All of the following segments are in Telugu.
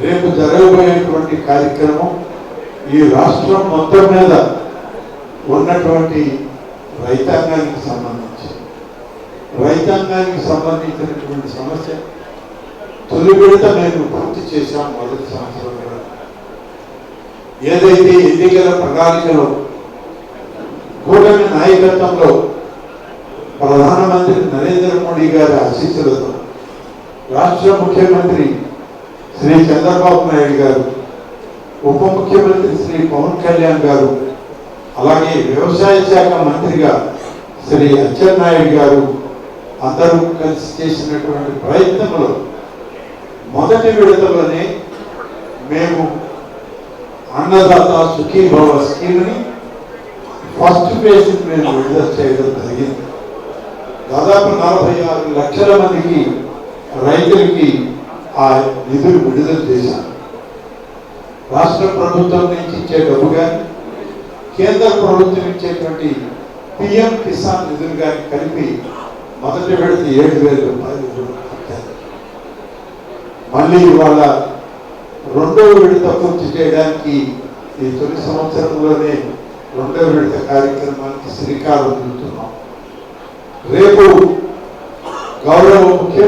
రేపు జరగబోయేటువంటి కార్యక్రమం ఈ రాష్ట్రం మొత్తం మీద ఉన్నటువంటి రైతాంగానికి సంబంధించి రైతాంగానికి సంబంధించినటువంటి సమస్య తొలి విడత మేము పూర్తి చేశాం మొదటి సంవత్సరం కూడా. ఏదైతే ఎన్నికల ప్రణాళికలో కూటమి నాయకత్వంలో ప్రధానమంత్రి నరేంద్ర మోడీ గారి ఆశీస్సులతో రాష్ట్ర ముఖ్యమంత్రి శ్రీ చంద్రబాబు నాయుడు గారు ఉప ముఖ్యమంత్రి శ్రీ పవన్ కళ్యాణ్ గారు అలాగే వ్యవసాయ శాఖ మంత్రిగా శ్రీ అచ్చెన్నాయుడు గారు అందరూ కలిసి చేసినటువంటి ప్రయత్నంలో మొదటి విడతలోనే మేము అన్నదాత సుఖీభవ స్కీమ్ని ఫస్ట్ ఫేజ్ మేము విడుదల చేయడం జరిగింది. దాదాపు నలభై ఆరు లక్షల మందికి రైతులకి ఆ నిధులు విడుదల చేశారు. రాష్ట్ర ప్రభుత్వం నుంచి ఇచ్చే డబ్బు కానీ కేంద్ర ప్రభుత్వం ఇచ్చేటువంటి పిఎం కిసాన్ నిధులు కానీ కలిపి మొదటి విడత ఏడు వేల రూపాయలు మళ్ళీ ఇవాళ రెండవ విడత పూర్తి చేయడానికి ఈ తొలి సంవత్సరంలోనే రెండవ విడత కార్యక్రమానికి శ్రీకారం చుడుతున్నాం రేపు గౌరవ ముఖ్య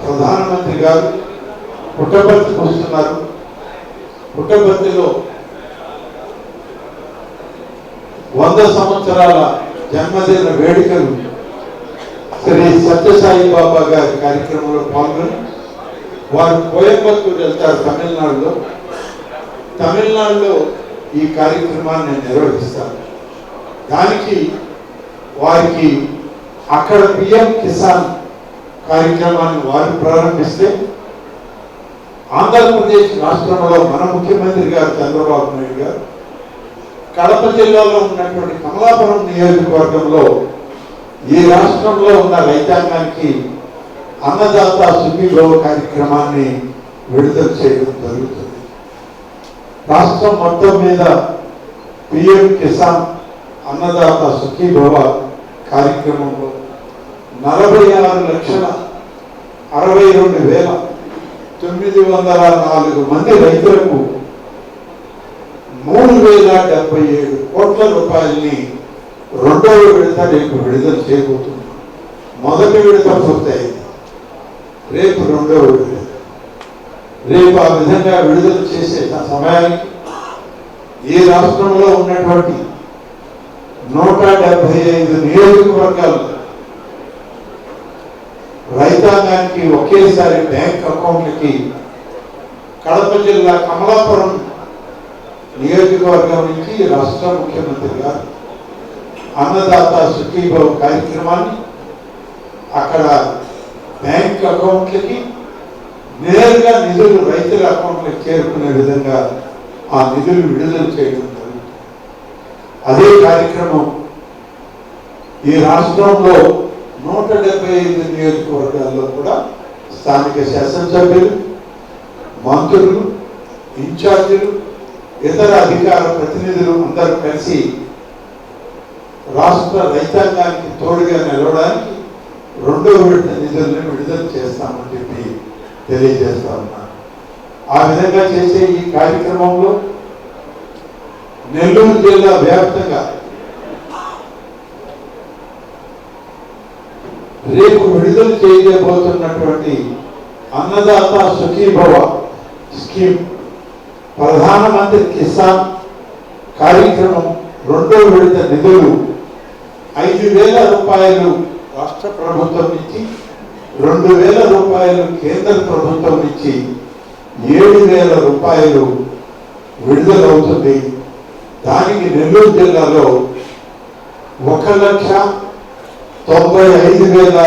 ప్రధానమంత్రి గారు పుట్టపర్తికి వస్తున్నారు పుట్టపర్తిలో వంద సంవత్సరాల జన్మదిన వేడుకలు శ్రీ సత్యసాయి బాబా గారి కార్యక్రమంలో పాల్గొని వారు కోయంబత్తూరు వెళ్తారు తమిళనాడులో. తమిళనాడులో ఈ కార్యక్రమాన్ని నిర్వహిస్తారు. దానికి వారికి అక్కడ పిఎం కిసాన్ కార్యక్రమాన్ని వారు ప్రారంభిస్తే ఆంధ్రప్రదేశ్ రాష్ట్రంలో మన ముఖ్యమంత్రి గారు చంద్రబాబు నాయుడు గారు కడప జిల్లాలో ఉన్నటువంటి కమలాపురం నియోజకవర్గంలో ఈ రాష్ట్రంలో ఉన్న రైతాంగానికి అన్నదాత సుఖీభవ కార్యక్రమాన్ని విడుదల చేయడం జరుగుతుంది. రాష్ట్రం మొత్తం మీద పిఎం కిసాన్ అన్నదాత సుఖీభవ కార్యక్రమంలో నలభై ఆరు లక్షల అరవై రెండు వేల తొమ్మిది వందల నాలుగు మంది రైతులకు మూడు వేల డెబ్బై ఏడు కోట్ల రూపాయలని రెండవ విడత రేపు విడుదల చేయబోతున్నాం మొదటి విడత పూర్తయింది. రేపు రెండవ విడత. రేపు ఆ విధంగా విడుదల చేసే సమయానికి ఈ రాష్ట్రంలో ఉన్నటువంటి నూట డెబ్బై ఐదు నియోజకవర్గాలు దానికి ఒకేసారి బ్యాంక్ అకౌంట్లకి కడప జిల్లా కమలాపురం నియోజకవర్గం నుంచి రాష్ట్ర ముఖ్యమంత్రి గారు అన్నదాత సుఖీభవ కార్యక్రమాన్ని అక్కడ బ్యాంక్ అకౌంట్లకి నేరుగా నిధులు రైతుల అకౌంట్లకు చేరుకునే విధంగా ఆ నిధులు విడుదల చేయడం జరుగుతుంది అదే కార్యక్రమం ఈ రాష్ట్రంలో నూట డెబ్బై ఐదు నియోజకవర్గాల్లో కూడా స్థానిక శాసనసభ్యులు మంత్రులు ఇన్ఛార్జీలు ఇతర అధికార ప్రతినిధులు అందరూ కలిసి రాష్ట్ర రైతాంగానికి తోడుగా నిలవడానికి రెండో విడత నిధులను విడుదల చేస్తామని చెప్పి తెలియజేస్తా ఉన్నాను. ఆ విధంగా చేసే ఈ కార్యక్రమంలో నెల్లూరు జిల్లా వ్యాప్తంగా రేపు విడుదల చేయబోతున్నటువంటి అన్నదాత సుఖీభవ స్కీమ్. ప్రధానమంత్రి కిసాన్ కార్యక్రమం రెండో విడత నిధులు ఐదు వేల రూపాయలు రాష్ట్ర ప్రభుత్వం నుంచి రెండు వేల రూపాయలు కేంద్ర ప్రభుత్వం నుంచి ఏడు వేల రూపాయలు విడుదలవుతుంది. దానికి నెల్లూరు జిల్లాలో ఒక లక్ష తొంభై ఐదు వేల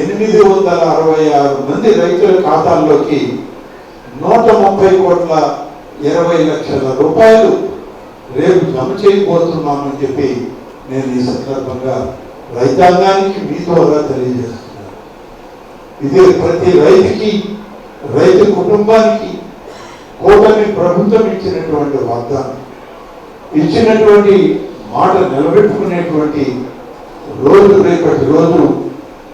ఎనిమిది వందల అరవై ఆరు మంది రైతుల ఖాతాల్లోకి నూట ముప్పై కోట్ల ఇరవై లక్షల రూపాయలు రేపు జమ చేయబోతున్నామని చెప్పి నేను ఈ సందర్భంగా రైతాంగానికి మీ ద్వారా తెలియజేస్తున్నాను. ఇది ప్రతి రైతుకి రైతు కుటుంబానికి కూటమి ప్రభుత్వం ఇచ్చినటువంటి వాగ్దానం ఇచ్చినటువంటి మాట నిలబెట్టుకునేటువంటి రోజు రేపటి రోజు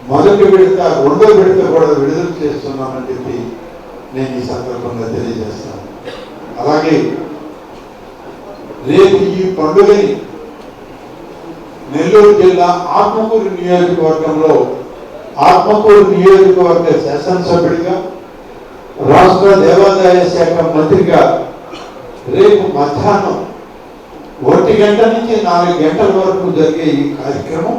మొదటి విడత రెండో విడత కూడా విడుదల చేస్తున్నామని చెప్పి నేను ఈ సందర్భంగా తెలియజేస్తాను. అలాగే రేపు ఈ పండుగని నెల్లూరు జిల్లా ఆత్మకూరు నియోజకవర్గంలో ఆత్మకూరు నియోజకవర్గ శాసనసభ్యుడిగా రాష్ట్ర దేవాదాయ శాఖ మంత్రిగా రేపు మధ్యాహ్నం ఒంటి గంట నుంచి నాలుగు గంటల వరకు జరిగే ఈ కార్యక్రమం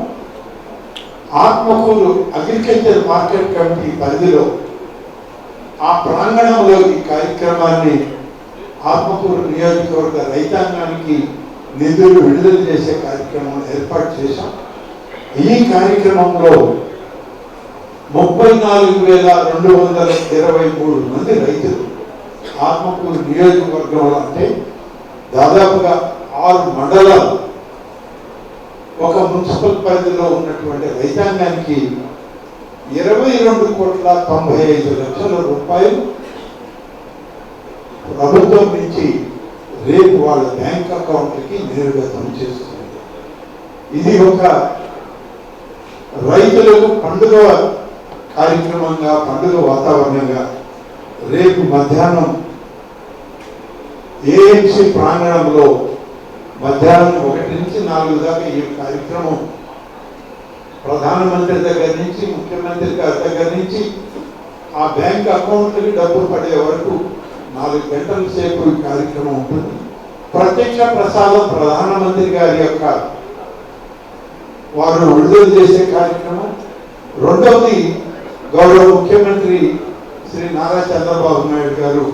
ఆత్మకూరు అగ్రికల్చర్ మార్కెట్ కమిటీ పరిధిలో ఆ ప్రాంగణంలో ఈ కార్యక్రమాన్ని ఆత్మకూరు నియోజకవర్గ రైతాంగానికి నిధులు విడుదల చేసే కార్యక్రమం ఏర్పాటు చేశాం. ఈ కార్యక్రమంలో ముప్పై నాలుగు వేల రెండు వందల ఇరవై మూడు మంది రైతులు ఆత్మకూరు నియోజకవర్గంలో అంటే దాదాపుగా ఆరు మండలాలు ఒక మున్సిపల్ పరిధిలో ఉన్నటువంటి రైతాంగానికి ఇరవై రెండు కోట్ల తొంభై ఐదు లక్షల రూపాయలు ప్రభుత్వం నుంచి రేపు వాళ్ళ బ్యాంక్ అకౌంట్కి నేరుగా జమ చేస్తుంది. ఇది ఒక రైతులకు పండుగ కార్యక్రమంగా పండుగ వాతావరణంగా రేపు మధ్యాహ్నం ఏఎంసీ ప్రాంగణంలో మధ్యాహ్నం ఒకటి నుంచి నాలుగు దాకా ఈ కార్యక్రమం ప్రధానమంత్రి దగ్గర నుంచి ముఖ్యమంత్రి గారి దగ్గర నుంచి ఆ బ్యాంక్ అకౌంట్కి డబ్బులు పడే వరకు నాలుగు గంటల సేపు ఈ కార్యక్రమం ఉంటుంది. ప్రత్యక్ష ప్రసాదం ప్రధానమంత్రి గారి యొక్క వారు విడుదల చేసే కార్యక్రమం. రెండవది గౌరవ ముఖ్యమంత్రి శ్రీ నారా చంద్రబాబు నాయుడు గారు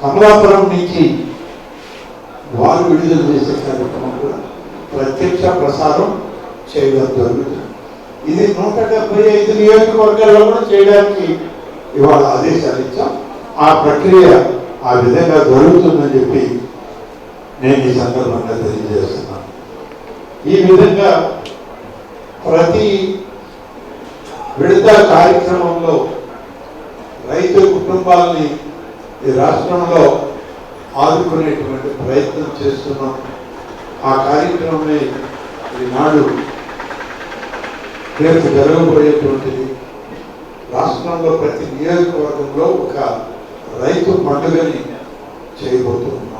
కమలాపురం నుంచి వారు విడుదల చేసే కార్యక్రమం కూడా ప్రత్యక్ష ప్రసారం చేయడం జరుగుతుంది ఇది నూట డెబ్బై ఐదు నియోజకవర్గాల్లో కూడా చేయడానికి ఇవాళ ఆదేశాలు ఇచ్చాం. ఆ ప్రక్రియ ఆ విధంగా జరుగుతుందని చెప్పి నేను ఈ సందర్భంగా తెలియజేస్తున్నాను. ఈ విధంగా ప్రతి విడత కార్యక్రమంలో రైతు కుటుంబాలని ఈ రాష్ట్రంలో ఆదుకునేటువంటి ప్రయత్నం చేస్తున్నాం ఆ కార్యక్రమమే ఈనాడు రేపు జరగబోయేటువంటిది. రాష్ట్రంలో ప్రతి నియోజకవర్గంలో ఒక రైతు పండుగని చేయబోతున్నాం.